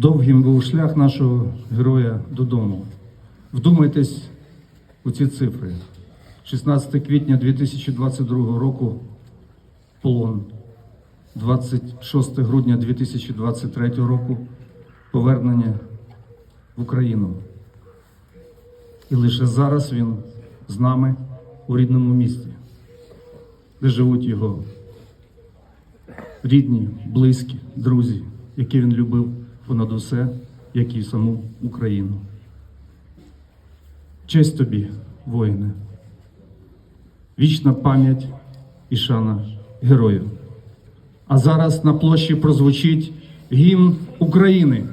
Довгим був шлях нашого героя додому. Вдумайтесь у ці цифри. 16 квітня 2022 року полон. 26 грудня 2023 року повернення в Україну. І лише зараз він з нами у рідному місті, де живуть його рідні, близькі, друзі, які він любив понад усе, як і саму Україну. Честь тобі, воїне, вічна пам'ять і шана герою. А зараз на площі прозвучить гімн України.